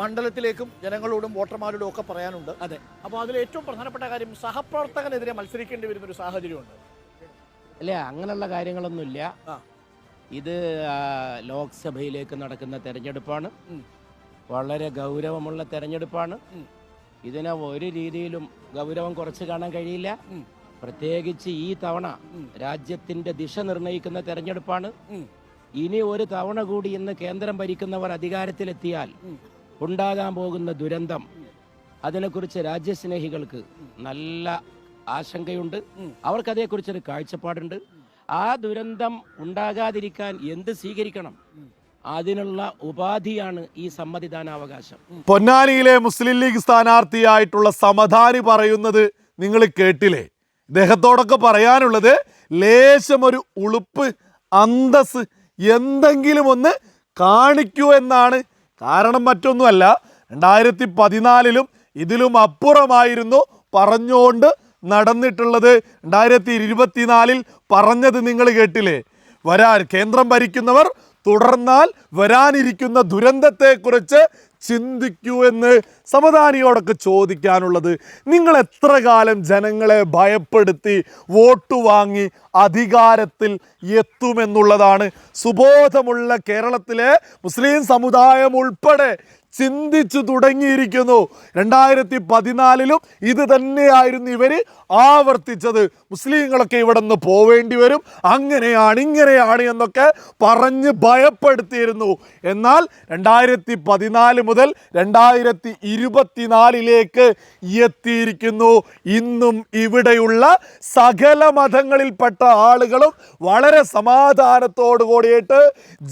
മണ്ഡലത്തിലേക്കും ജനങ്ങളോടും വോട്ടർമാരോടും ഒക്കെ പറയാനുണ്ട്. അതെ. അപ്പോൾ അതിൽ ഏറ്റവും പ്രധാനപ്പെട്ട കാര്യം സഹപ്രവർത്തകനെതിരെ മത്സരിക്കേണ്ടി വരുന്ന ഒരു സാഹചര്യമുണ്ട്. അല്ലേ അങ്ങനെയുള്ള കാര്യങ്ങളൊന്നുമില്ല. ഇത് ലോക്സഭയിലേക്ക് നടക്കുന്ന തെരഞ്ഞെടുപ്പാണ്. വളരെ ഗൗരവമുള്ള തെരഞ്ഞെടുപ്പാണ്. ഇതിന് ഒരു രീതിയിലും ഗൗരവം കുറച്ച് കാണാൻ കഴിയില്ല. പ്രത്യേകിച്ച് ഈ തവണ രാജ്യത്തിന്റെ ദിശ നിർണയിക്കുന്ന തെരഞ്ഞെടുപ്പാണ്. ഇനി ഒരു തവണ കൂടി ഇന്ന് കേന്ദ്രം ഭരിക്കുന്നവർ അധികാരത്തിലെത്തിയാൽ. ഉണ്ടാകാൻ പോകുന്ന ദുരന്തം അതിനെക്കുറിച്ച് രാജ്യസ്നേഹികൾക്ക് നല്ല ആശങ്കയുണ്ട്. അവർക്ക് അതേക്കുറിച്ചൊരു കാഴ്ചപ്പാടുണ്ട്. ആ ദുരന്തം ഉണ്ടാകാതിരിക്കാൻ എന്ത് സ്വീകരിക്കണം? അതിനുള്ള ഉപാധിയാണ് ഈ സമ്മതിദാനാവകാശം. പൊന്നാനിയിലെ മുസ്ലിം ലീഗ് സ്ഥാനാർത്ഥിയായിട്ടുള്ള സമധാനി പറയുന്നത് നിങ്ങൾ കേട്ടില്ലേ? ഇദ്ദേഹത്തോടൊക്കെ പറയാനുള്ളത് ലേശം ഒരു ഉളുപ്പ് അന്തസ് എന്തെങ്കിലും ഒന്ന് കാണിക്കൂ എന്നാണ് കാരണം മറ്റൊന്നുമല്ല രണ്ടായിരത്തി പതിനാലിലും ഇതിലും അപ്പുറമായിരുന്നു പറഞ്ഞുകൊണ്ട് നടന്നിട്ടുള്ളത്. രണ്ടായിരത്തി ഇരുപത്തിനാലിൽ പറഞ്ഞത് നിങ്ങൾ കേട്ടില്ലേ? വരാൻ കേന്ദ്രം ഭരിക്കുന്നവർ തുടർന്നാൽ വരാനിരിക്കുന്ന ദുരന്തത്തെക്കുറിച്ച് ചിന്തിക്കൂ എന്ന് സമദാനിയോടൊക്കെ ചോദിക്കാനുള്ളത് നിങ്ങൾ എത്ര കാലം ജനങ്ങളെ ഭയപ്പെടുത്തി വോട്ട് വാങ്ങി അധികാരത്തിൽ എത്തുമെന്നുള്ളതാണ് സുബോധമുള്ള കേരളത്തിലെ മുസ്ലിം സമുദായം ഉൾപ്പെടെ ചിന്തിച്ചു തുടങ്ങിയിരിക്കുന്നു. രണ്ടായിരത്തി പതിനാലിലും ഇത് തന്നെയായിരുന്നു ഇവർ ആവർത്തിച്ചത്. മുസ്ലിങ്ങളൊക്കെ ഇവിടെ നിന്ന് പോവേണ്ടി വരും. അങ്ങനെയാണ് ഇങ്ങനെയാണ് എന്നൊക്കെ പറഞ്ഞ് ഭയപ്പെടുത്തിയിരുന്നു. എന്നാൽ രണ്ടായിരത്തി പതിനാല് മുതൽ രണ്ടായിരത്തി ഇരുപത്തിനാലിലേക്ക് എത്തിയിരിക്കുന്നു. ഇന്നും ഇവിടെയുള്ള സകല മതങ്ങളിൽപ്പെട്ട ആളുകളും വളരെ സമാധാനത്തോടു കൂടിയിട്ട്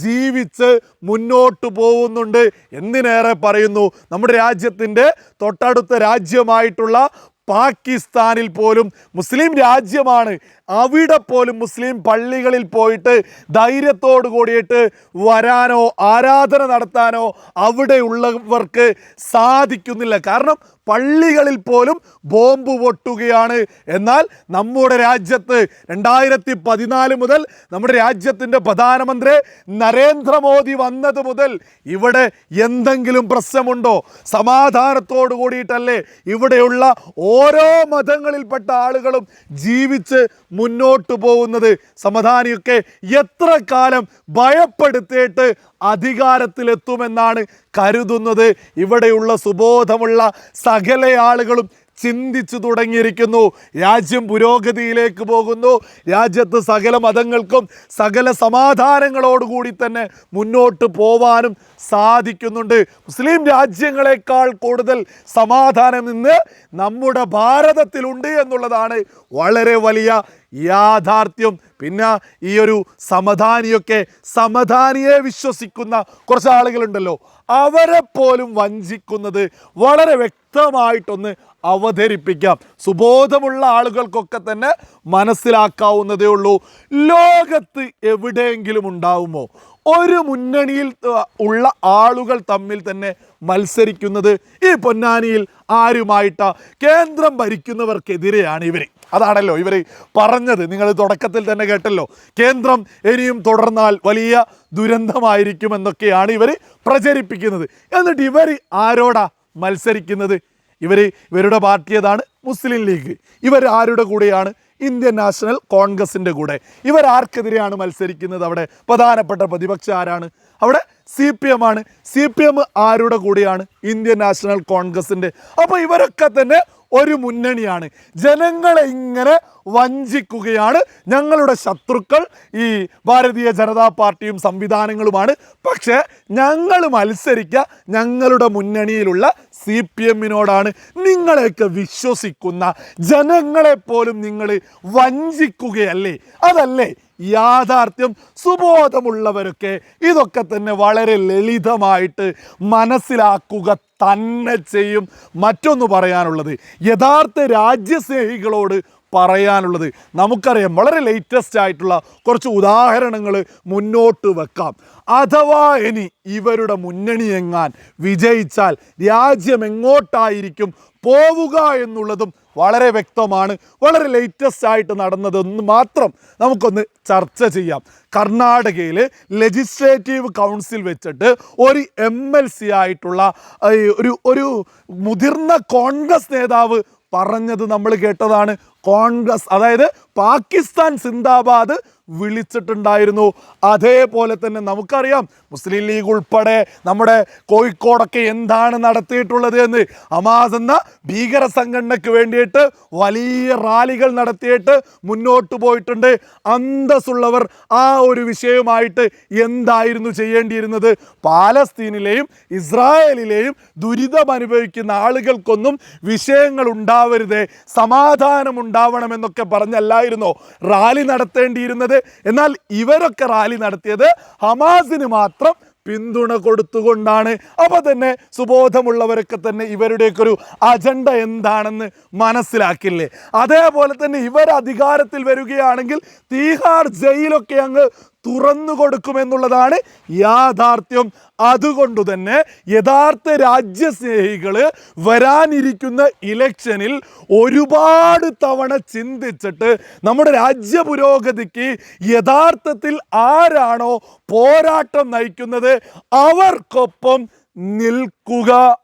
ജീവിച്ച് മുന്നോട്ട് പോകുന്നുണ്ട് എന്തിനേറെ പറയുന്നു. നമ്മുടെ രാജ്യത്തിന്റെ തൊട്ടടുത്ത രാജ്യമായിട്ടുള്ള പാകിസ്ഥാനിൽ പോലും മുസ്ലിം രാജ്യമാണ് അവിടെ പോലും മുസ്ലിം പള്ളികളിൽ പോയിട്ട് ധൈര്യത്തോടു കൂടിയിട്ട് വരാനോ ആരാധന നടത്താനോ അവിടെയുള്ളവർക്ക് സാധിക്കുന്നില്ല. കാരണം പള്ളികളിൽ പോലും ബോംബ് പൊട്ടുകയാണ്. എന്നാൽ നമ്മുടെ രാജ്യത്ത് രണ്ടായിരത്തി പതിനാല് മുതൽ നമ്മുടെ രാജ്യത്തിന്റെ പ്രധാനമന്ത്രി നരേന്ദ്രമോദി വന്നത് മുതൽ ഇവിടെ എന്തെങ്കിലും പ്രശ്നമുണ്ടോ? സമാധാനത്തോടു കൂടിയിട്ടല്ലേ ഇവിടെയുള്ള ഓരോ മതങ്ങളിൽപ്പെട്ട ആളുകളും ജീവിച്ച് മുന്നോട്ട് പോകുന്നത്. സമാധാനിയൊക്കെ എത്ര കാലം ഭയപ്പെടുത്തിയിട്ട് അധികാരത്തിലെത്തുമെന്നാണ് കരുതുന്നത്. ഇവിടെയുള്ള സുബോധമുള്ള സകല ആളുകളും ചിന്തിച്ചു തുടങ്ങിയിരിക്കുന്നു. രാജ്യം പുരോഗതിയിലേക്ക് പോകുന്നു. രാജ്യത്ത് സകല മതങ്ങൾക്കും സകല സമാധാനങ്ങളോടുകൂടി തന്നെ മുന്നോട്ട് പോവാനും സാധിക്കുന്നുണ്ട്. മുസ്ലിം രാജ്യങ്ങളെക്കാൾ കൂടുതൽ സമാധാനം ഇന്ന് നമ്മുടെ ഭാരതത്തിലുണ്ട് എന്നുള്ളതാണ് വളരെ വലിയ യാഥാർത്ഥ്യം. പിന്നെ ഈ ഒരു സമധാനിയൊക്കെ സമധാനിയെ വിശ്വസിക്കുന്ന കുറച്ച് ആളുകളുണ്ടല്ലോ. അവരെ പോലും വഞ്ചിക്കുന്നത് വളരെ വ്യക്തമായിട്ടൊന്ന് അവതരിപ്പിക്കാം. സുബോധമുള്ള ആളുകൾക്കൊക്കെ തന്നെ മനസ്സിലാക്കാവുന്നതേ ഉള്ളൂ. ലോകത്ത് എവിടെയെങ്കിലും ഉണ്ടാവുമോ? ഒരു മുന്നണിയിൽ ഉള്ള ആളുകൾ തമ്മിൽ തന്നെ മത്സരിക്കുന്നത് ഈ പൊന്നാനിയിൽ ആരുമായിട്ട? കേന്ദ്രം ഭരിക്കുന്നവർക്കെതിരെയാണ് ഇവർ അതാണല്ലോ ഇവർ പറഞ്ഞത്. നിങ്ങൾ തുടക്കത്തിൽ തന്നെ കേട്ടല്ലോ. കേന്ദ്രം ഇനിയും തുടർന്നാൽ വലിയ ദുരന്തമായിരിക്കുമെന്നൊക്കെയാണ് ഇവർ പ്രചരിപ്പിക്കുന്നത്. എന്നിട്ട് ഇവർ ആരോടാ മത്സരിക്കുന്നത്? ഇവർ ഇവരുടെ പാർട്ടി ഏതാണ്? മുസ്ലിം ലീഗ്. ഇവർ ആരുടെ കൂടെയാണ്? ഇന്ത്യൻ നാഷണൽ കോൺഗ്രസിന്റെ കൂടെ. ഇവർ ആർക്കെതിരെയാണ് മത്സരിക്കുന്നത് അവിടെ? പ്രധാനപ്പെട്ട പ്രതിപക്ഷം ആരാണ്? അവിടെ സി പി എം ആണ്. സി പി എം ആരുടെ കൂടെയാണ്? ഇന്ത്യൻ നാഷണൽ കോൺഗ്രസിന്റെ അപ്പോൾ ഇവരൊക്കെ തന്നെ ഒരു മുന്നണിയാണ്. ജനങ്ങളെ ഇങ്ങനെ വഞ്ചിക്കുകയാണ്. ഞങ്ങളുടെ ശത്രുക്കൾ ഈ ഭാരതീയ ജനതാ പാർട്ടിയും സംവിധാനങ്ങളുമാണ്. പക്ഷേ ഞങ്ങൾ മത്സരിക്കുക ഞങ്ങളുടെ മുന്നണിയിലുള്ള സി പി എമ്മിനോടാണ്. നിങ്ങളെയൊക്കെ വിശ്വസിക്കുന്ന ജനങ്ങളെപ്പോലും നിങ്ങൾ വഞ്ചിക്കുകയല്ലേ? അതല്ലേ യാഥാർത്ഥ്യം സുബോധമുള്ളവരൊക്കെ ഇതൊക്കെ തന്നെ വളരെ ലളിതമായിട്ട് മനസ്സിലാക്കുക തന്നെ ചെയ്യും. മറ്റൊന്ന് പറയാനുള്ളത് യഥാർത്ഥ രാജ്യസ്നേഹികളോട് പറയാനുള്ളത്. നമുക്കറിയാം വളരെ ലേറ്റസ്റ്റ് ആയിട്ടുള്ള കുറച്ച് ഉദാഹരണങ്ങൾ മുന്നോട്ട് വെക്കാം. അഥവാ ഇനി ഇവരുടെ മുന്നണി എങ്ങാൻ വിജയിച്ചാൽ രാജ്യം എങ്ങോട്ടായിരിക്കും പോവുക എന്നുള്ളതും വളരെ വ്യക്തമാണ് വളരെ ലേറ്റസ്റ്റ് ആയിട്ട് നടന്നതെന്ന് മാത്രം നമുക്കൊന്ന് ചർച്ച ചെയ്യാം. കർണാടകയിൽ ലെജിസ്ലേറ്റീവ് കൗൺസിൽ വെച്ചിട്ട് ഒരു എം എൽ സി ആയിട്ടുള്ള ഒരു ഒരു മുതിർന്ന കോൺഗ്രസ് നേതാവ് പറഞ്ഞത് നമ്മൾ കേട്ടതാണ്. കോൺഗ്രസ് അതായത് പാകിസ്ഥാൻ സിന്ദാബാദ് വിളിച്ചിട്ടുണ്ടായിരുന്നു. അതേപോലെ തന്നെ നമുക്കറിയാം മുസ്ലിം ലീഗ് ഉൾപ്പെടെ നമ്മുടെ കോഴിക്കോടൊക്കെ എന്താണ് നടത്തിയിട്ടുള്ളത് എന്ന്. ഹമാസ് എന്ന ഭീകര സംഘടനയ്ക്ക് വേണ്ടിയിട്ട് വലിയ റാലികൾ നടത്തിയിട്ട് മുന്നോട്ട് പോയിട്ടുണ്ട്. അന്തസ്സുള്ളവർ ആ ഒരു വിഷയവുമായിട്ട് എന്തായിരുന്നു ചെയ്യേണ്ടിയിരുന്നത്? പാലസ്തീനിലെയും ഇസ്രായേലിലെയും ദുരിതം അനുഭവിക്കുന്ന ആളുകൾക്കൊന്നും വിഷയങ്ങൾ ഉണ്ടാവരുത് സമാധാനം ഉണ്ടാവണമെന്നൊക്കെ പറഞ്ഞല്ലായിരുന്നോ? റാലി നടത്തേണ്ടിയിരുന്നത് എന്നാൽ ഇവരൊക്കെ റാലി നടത്തിയത് ഹമാസിന് മാത്രം പിന്തുണ കൊടുത്തുകൊണ്ടാണ്. അപ്പോൾ തന്നെ സുബോധമുള്ളവരൊക്കെ തന്നെ ഇവരുടെയൊക്കെ ഒരു അജണ്ട എന്താണെന്ന് മനസ്സിലാക്കില്ലേ? അതേപോലെ തന്നെ ഇവർ അധികാരത്തിൽ വരികയാണെങ്കിൽ തീഹാർ ജയിലൊക്കെ അങ്ങ് തുറന്നു കൊടുക്കുമെന്നുള്ളതാണ് യാഥാർത്ഥ്യം. അതുകൊണ്ട് തന്നെ യഥാർത്ഥ രാജ്യസ്നേഹികൾ വരാനിരിക്കുന്ന ഇലക്ഷനിൽ ഒരുപാട് തവണ ചിന്തിച്ചിട്ട് നമ്മുടെ രാജ്യ പുരോഗതിക്ക് യഥാർത്ഥത്തിൽ ആരാണോ പോരാട്ടം നയിക്കുന്നത് അവർക്കൊപ്പം നിൽക്കുക.